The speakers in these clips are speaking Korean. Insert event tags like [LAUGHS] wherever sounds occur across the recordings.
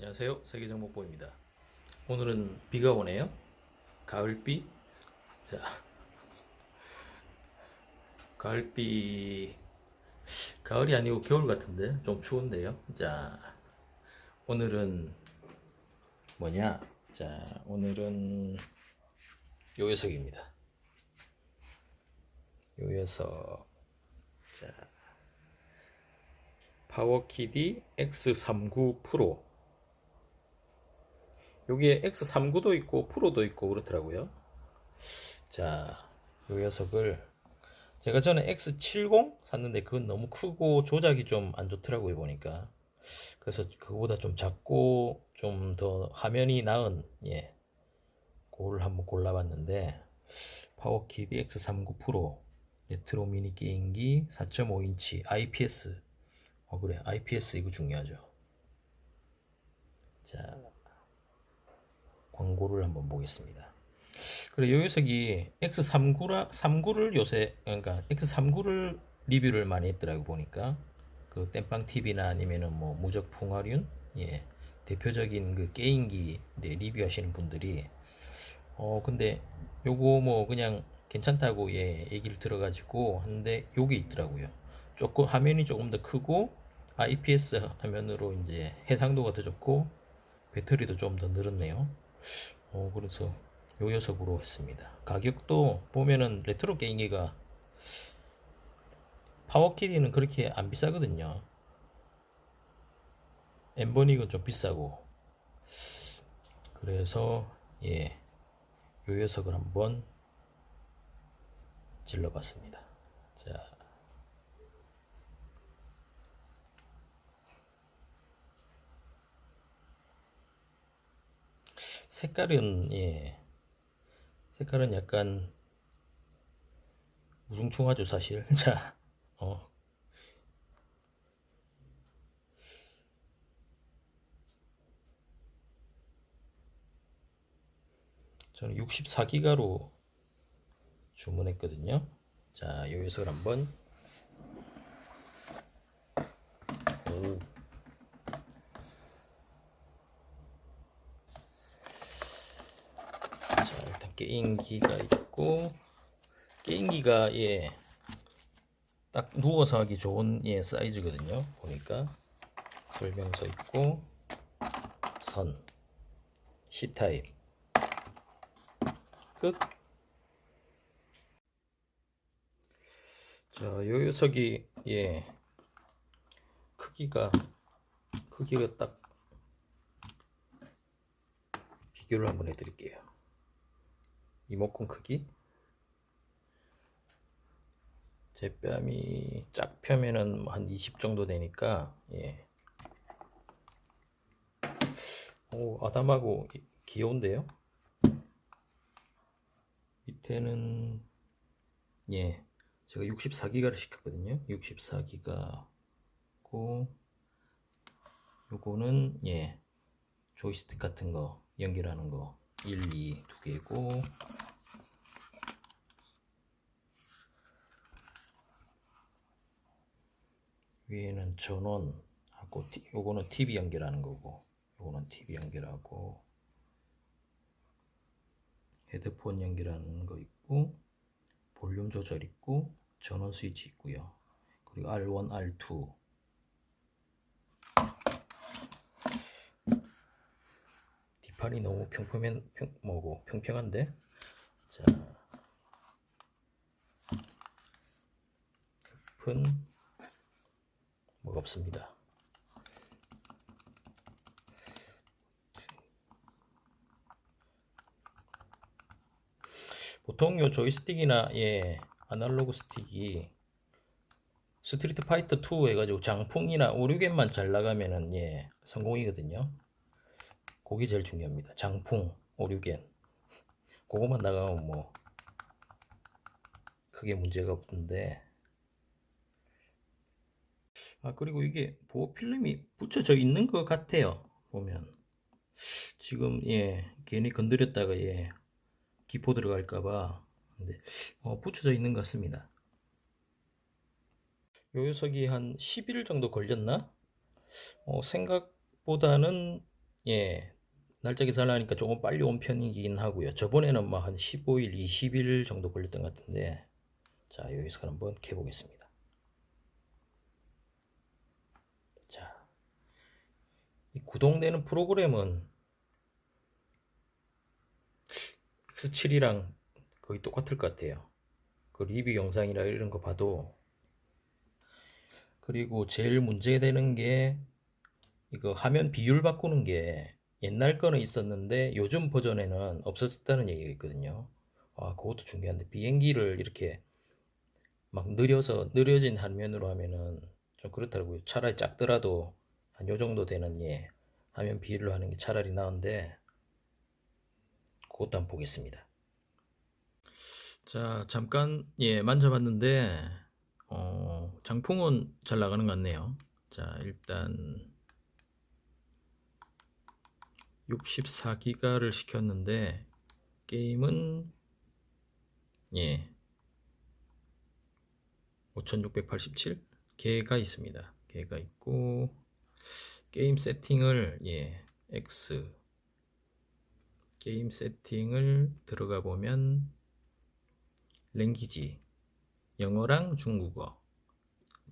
안녕하세요. 세계정복보입니다. 오늘은 비가 오네요. 가을비. 자, 가을비. 가을이 아니고 겨울 같은데 좀 추운데요. 자, 오늘은 뭐냐? 자, 오늘은 요 녀석입니다. 요 녀석. 자, 파워키디 X39 프로. 여기에 X39도 있고 프로도 있고 그렇더라고요. 자, 이 녀석을 제가 전에 X70 샀는데 그건 너무 크고 조작이 좀 안 좋더라고요 보니까. 그래서 그거보다 좀 작고 좀 더 화면이 나은 예. 그거를 한번 골라봤는데 파워키드 X39 프로 레트로 미니 게임기 4.5인치 IPS 어 그래 IPS 이거 중요하죠. 자 광고를 한번 보겠습니다. 그래 요 녀석이 X39라 39를 요새 그러니까 X39를 리뷰를 많이 했더라고 보니까 그 땜빵 TV나 아니면은 뭐 무적 풍화륜 예 대표적인 그 게임기 네, 리뷰하시는 분들이 어 근데 요거 뭐 그냥 괜찮다고 예 얘기를 들어가지고 하는데 요게 있더라고요. 조금 화면이 조금 더 크고 IPS 화면으로 이제 해상도가 더 좋고 배터리도 좀 더 늘었네요. 어, 그래서 요 녀석으로 했습니다. 가격도 보면은 레트로 게임기가 파워키디는 그렇게 안 비싸거든요. 엠버닉은 좀 비싸고. 그래서 예, 요 녀석을 한번 질러봤습니다. 자, 색깔은 예 색깔은 약간 우중충하죠 사실 [LAUGHS] 자 어. 저는 64기가로 주문했거든요 자 요 녀석을 한번 오. 자, 일단 게임기가 있고 게임기가 예. 딱 누워서 하기 좋은 예, 사이즈거든요. 보니까 설명서 있고 선 C 타입 끝. 자, 요 녀석이 예. 크기가 크기가 딱 비교를 한번 해 드릴게요. 이목구 크기? 제 뺨이 짝 펴면은 한 20 정도 되니까 예. 오 아담하고 이- 귀여운데요? 밑에는 예. 제가 64기가를 시켰거든요. 64기가고 요거는 예. 조이스틱 같은 거 연결하는 거 1, 2 두 개고. 위에는 전원하고 티- 요거는 TV 연결하는 거고. 요거는 TV 연결하고. 헤드폰 연결하는 거 있고 볼륨 조절 있고 전원 스위치 있고요. 그리고 R1, R2 판이 너무 평평한 평 뭐고 평평한데 자큰 뭐가 없습니다. 보통 요 조이스틱이나 예 아날로그 스틱이 스트리트 파이터 2 해가지고 장풍이나 5, 6엠만 잘 나가면은 예 성공이거든요. 그게 제일 중요합니다. 장풍 5, 6엔 그거만 나가면 뭐 크게 문제가 없는데. 아 그리고 이게 보호 필름이 붙여져 있는 것 같아요 보면. 지금 예 괜히 건드렸다가 예 기포 들어갈까봐. 근데 어, 붙여져 있는 것 같습니다. 요 녀석이 한 10일 정도 걸렸나? 어, 생각보다는 예, 날짜 계산하니까 조금 빨리 온 편이긴 하고요. 저번에는 뭐한 15일, 20일 정도 걸렸던 것 같은데, 자, 여기서 한번 켜보겠습니다. 자, 이 구동되는 프로그램은 X7이랑 거의 똑같을 것 같아요. 그 리뷰 영상이나 이런 거 봐도 그리고 제일 문제되는 게 이거 화면 비율 바꾸는 게 옛날 거는 있었는데 요즘 버전에는 없어졌다는 얘기가 있거든요. 아, 그것도 중요한데 비행기를 이렇게 막 느려서 느려진 화면으로 하면은 좀 그렇더라고요. 차라리 작더라도 한 요 정도 되는 예 화면 비율로 하는 게 차라리 나은데 그것도 한번 보겠습니다. 자, 잠깐 예 만져봤는데 어, 장풍은 잘 나가는 것 같네요. 자, 일단 64기가를 시켰는데 게임은 예 5687 개가 있습니다. 개가 있고 게임 세팅을 예 X 게임 세팅을 들어가 보면 랭귀지 영어랑 중국어.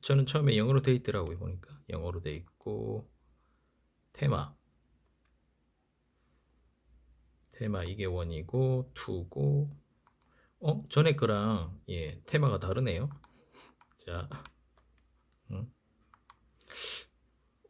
저는 처음에 영어로 돼 있더라고요 보니까. 영어로 돼 있고 테마 테마 이게 원이고 투고. 어? 전에 거랑 예 테마가 다르네요. 자 음.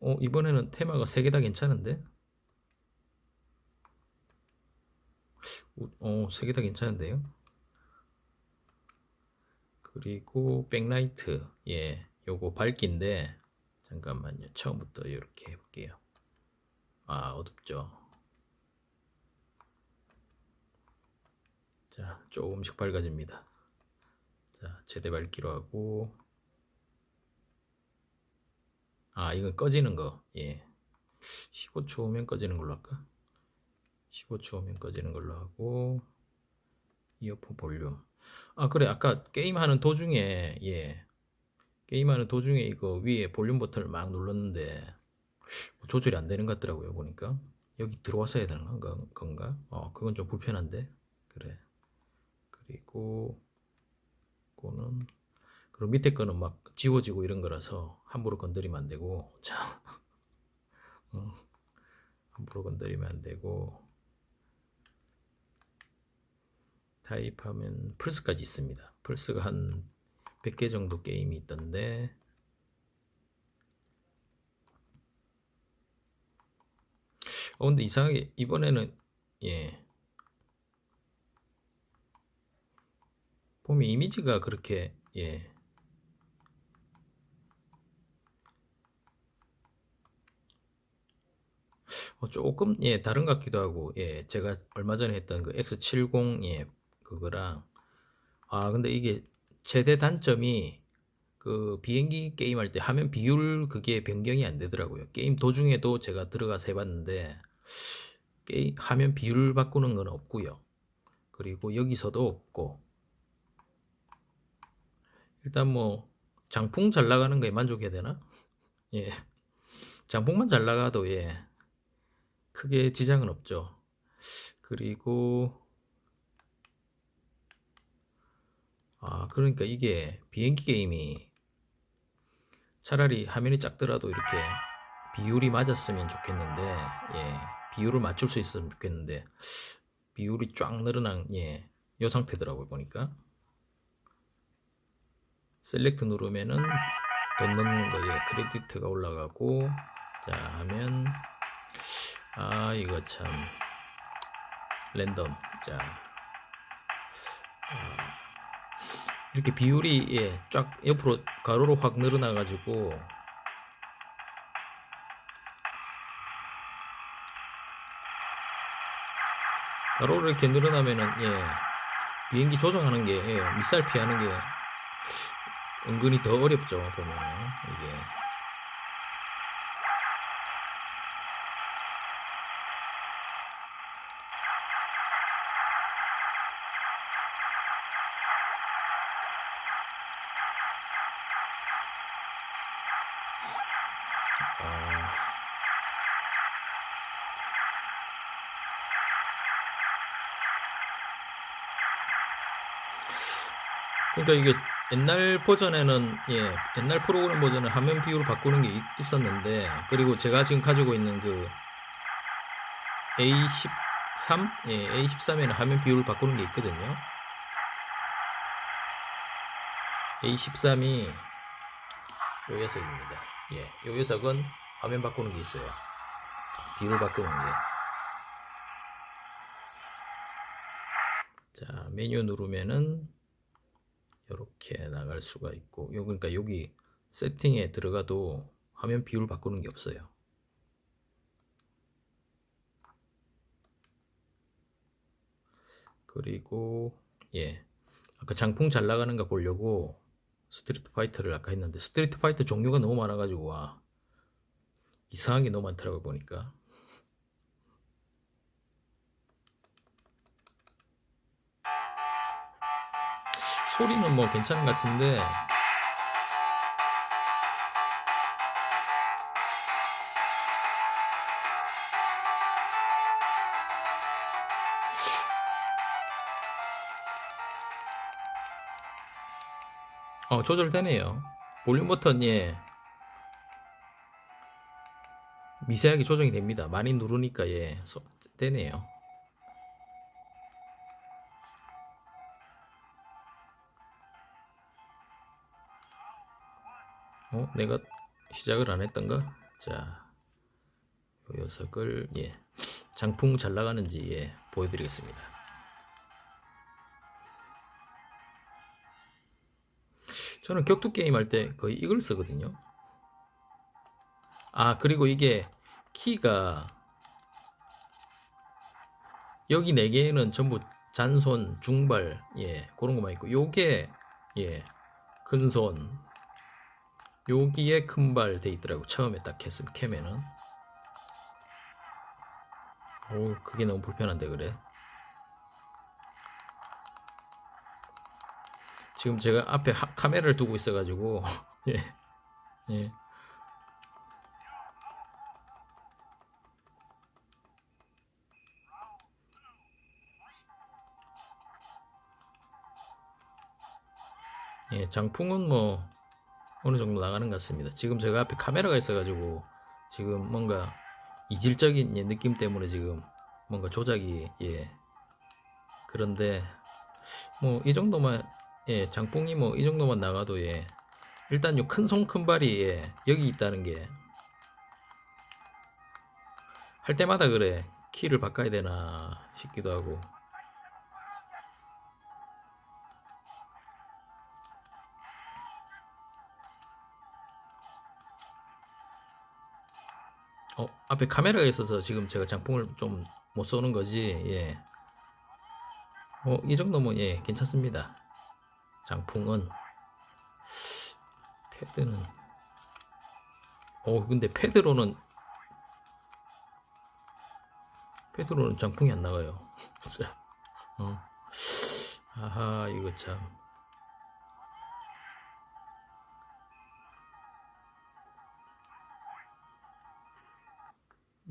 어 이번에는 테마가 세 개 다 괜찮은데? 어세 개 다 괜찮은데요? 그리고 백라이트 예 요거 밝기인데 잠깐만요. 처음부터 이렇게 해볼게요. 아 어둡죠 자 조금씩 밝아집니다. 자 최대 밝기로 하고. 아 이건 꺼지는 거 예. 15초 후면 꺼지는 걸로 할까? 15초 후면 꺼지는 걸로 하고. 이어폰 볼륨. 아 그래. 아까 게임하는 도중에 예. 게임하는 도중에 이거 위에 볼륨 버튼을 막 눌렀는데 뭐 조절이 안 되는 것 같더라고요 보니까. 여기 들어와서 해야 되는 건가, 건가? 어 그건 좀 불편한데. 그래 그리고 그거는 그리고 밑에 거는 막 지워지고 이런 거라서 함부로 건드리면 안 되고 자 어, 함부로 건드리면 안 되고 타입하면 플스까지 있습니다. 플스가 한 100개 정도 게임이 있던데 어 근데 이상하게 이번에는 예 보면 이미지가 그렇게 예 어, 조금 예 다른 것 같기도 하고 예 제가 얼마 전에 했던 그 X70 예 그거랑 아 근데 이게 최대 단점이 그 비행기 게임 할 때 화면 비율 그게 변경이 안 되더라고요. 게임 도중에도 제가 들어가서 해봤는데 게임 화면 비율 바꾸는 건 없고요. 그리고 여기서도 없고 일단 뭐 장풍 잘 나가는 거에 만족해야 되나? 예. 장풍만 잘 나가도 예. 크게 지장은 없죠. 그리고 아, 그러니까 이게 비행기 게임이 차라리 화면이 작더라도 이렇게 비율이 맞았으면 좋겠는데, 예, 비율을 맞출 수 있으면 좋겠는데, 비율이 쫙 늘어난, 예, 요 상태더라고요, 보니까. 셀렉트 누르면은 돈 넣는 거에 크레디트가 올라가고, 자, 하면, 아, 이거 참, 랜덤, 자, 아, 이렇게 비율이 예, 쫙 옆으로 가로로 확 늘어나 가지고 가로로 이렇게 늘어나면은 예, 비행기 조종하는 게 예, 미사일 피하는 게 은근히 더 어렵죠 보면 이게. 아. 그러니까 이게 옛날 버전에는 예 옛날 프로그램 버전은 화면 비율을 바꾸는 게 있- 있었는데 그리고 제가 지금 가지고 있는 그 A13 예 A13에는 화면 비율을 바꾸는 게 있거든요. A13이 요 녀석입니다. 예, 요 녀석은 화면 바꾸는 게 있어요. 비율 바꾸는 게. 자, 메뉴 누르면은 이렇게 나갈 수가 있고, 요 그러니까 여기 세팅에 들어가도 화면 비율 바꾸는 게 없어요. 그리고 예, 아까 장풍 잘 나가는 거 보려고 스트리트 파이터를 아까 했는데 스트리트 파이터 종류가 너무 많아가지고 와. 이상한 게 너무 많더라고 보니까 소리는 뭐 괜찮은 것 같은데. 어 조절되네요. 볼륨 버튼 예. 미세하게 조정이 됩니다. 많이 누르니까 예. 소- 되네요 어? 내가 시작을 안 했던가? 자 요 녀석을 예. 장풍 잘 나가는지 예 보여드리겠습니다. 저는 격투 게임 할 때 거의 이걸 쓰거든요. 아, 그리고 이게 키가 여기 네 개는 전부 잔손, 중발, 예, 그런 것만 있고, 요게, 예, 큰손, 여기에 큰발 돼 있더라고. 처음에 딱 했음, 캠에는. 오, 그게 너무 불편한데, 그래. 지금 제가 앞에 하- 카메라를 두고 있어 가지고 [LAUGHS] 예, 예. 예, 장풍은 뭐 어느 정도 나가는 것 같습니다. 지금 제가 앞에 카메라가 있어가지고 지금 뭔가 이질적인 예, 느낌 때문에 지금 뭔가 조작이 예. 그런데 뭐 이 정도만 예 장풍이 뭐 이 정도만 나가도 예. 일단 요 큰 손 큰 발이 예 여기 있다는 게 할 때마다 그래. 키를 바꿔야 되나 싶기도 하고 어 앞에 카메라가 있어서 지금 제가 장풍을 좀 못 쏘는 거지 예. 어, 이 정도면 예, 괜찮습니다. 장풍은 패드는 어, 근데 패드로는 패드로는 장풍이 안 나가요. [LAUGHS] 어. 아하, 이거 참.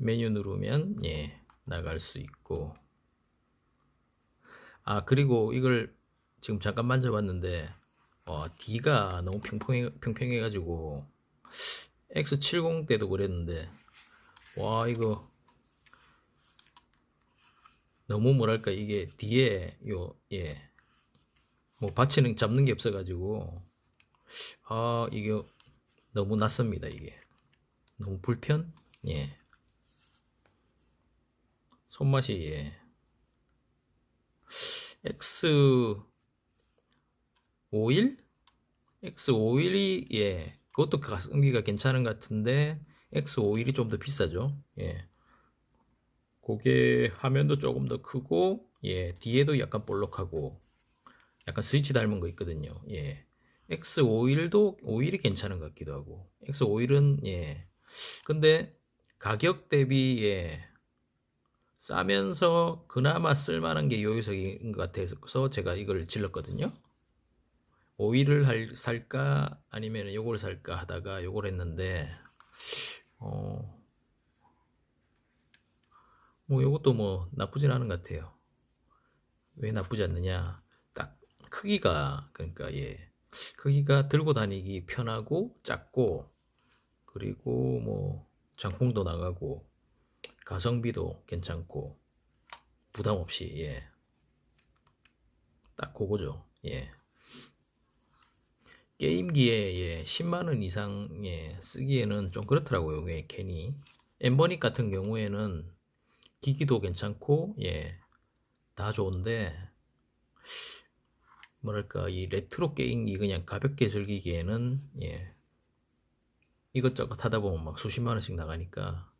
메뉴 누르면 예, 나갈 수 있고. 아 그리고 이걸 지금 잠깐 만져봤는데 어, D가 너무 평평해, 평평해가지고 X70 때도 그랬는데 와 이거 너무 뭐랄까 이게 뒤에 요예뭐 받치는 잡는 게 없어가지고 아 이게 너무 낯섭니다 이게. 너무 불편? 예 손맛이 예. X51? X51이 예. 그것도 가성비가 괜찮은 것 같은데 X51이 좀 더 비싸죠. 예. 그게 화면도 조금 더 크고 예. 뒤에도 약간 볼록하고 약간 스위치 닮은 거 있거든요. 예. X51도 51이 괜찮은 것 같기도 하고 X51은 예. 근데 가격 대비 예. 싸면서 그나마 쓸만한 게 요요석인 것 같아서 제가 이걸 질렀거든요. 오일을 할, 살까 아니면 요걸 살까 하다가 요걸 했는데 어, 뭐 요것도 뭐 나쁘진 않은 것 같아요. 왜 나쁘지 않느냐? 딱 크기가 그러니까 예 크기가 들고 다니기 편하고 작고 그리고 뭐 장풍도 나가고 가성비도 괜찮고 부담 없이 예. 딱 그거죠. 예. 게임기에 예, 10만 원 이상에 쓰기에는 좀 그렇더라고요. 왜 괜히 엠버닉 같은 경우에는 기기도 괜찮고 예. 다 좋은데 뭐랄까 이 레트로 게임기 그냥 가볍게 즐기기에는 예. 이것저것 하다 보면 막 수십만 원씩 나가니까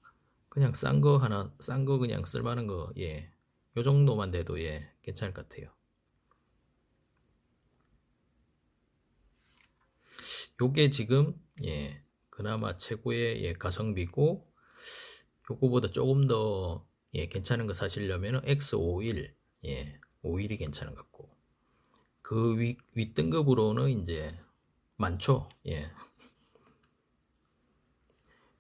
그냥 싼 거 하나 싼 거 그냥 쓸만한 거 예. 요 정도만 돼도 예. 괜찮을 것 같아요. 요게 지금 예. 그나마 최고의 예, 가성비고 요거보다 조금 더 예, 괜찮은 거 사시려면 X51 예. 51이 괜찮은 것 같고 그 위, 윗등급으로는 이제 많죠. 예.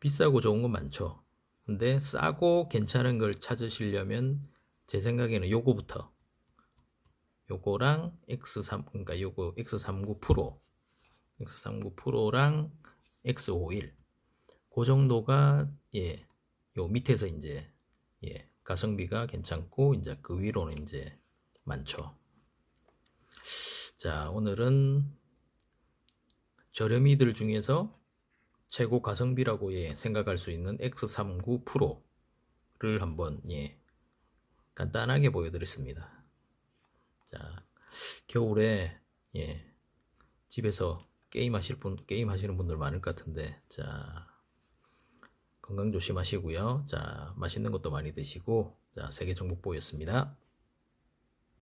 비싸고 좋은 건 많죠. 근데 싸고 괜찮은 걸 찾으시려면 제 생각에는 요거부터. 요거랑 X3 그러니까 요거 X39 프로. X39 프로랑 X51 그 정도가 예, 요 밑에서 이제 예, 가성비가 괜찮고 이제 그 위로는 이제 많죠. 자, 오늘은 저렴이들 중에서 최고 가성비라고 예, 생각할 수 있는 X39 프로를 한번 예, 간단하게 보여드렸습니다. 자, 겨울에 예, 집에서 게임 하실 분, 게임 하시는 분들 많을 것 같은데, 자, 건강 조심하시고요. 자, 맛있는 것도 많이 드시고, 자, 세계 정복보였습니다.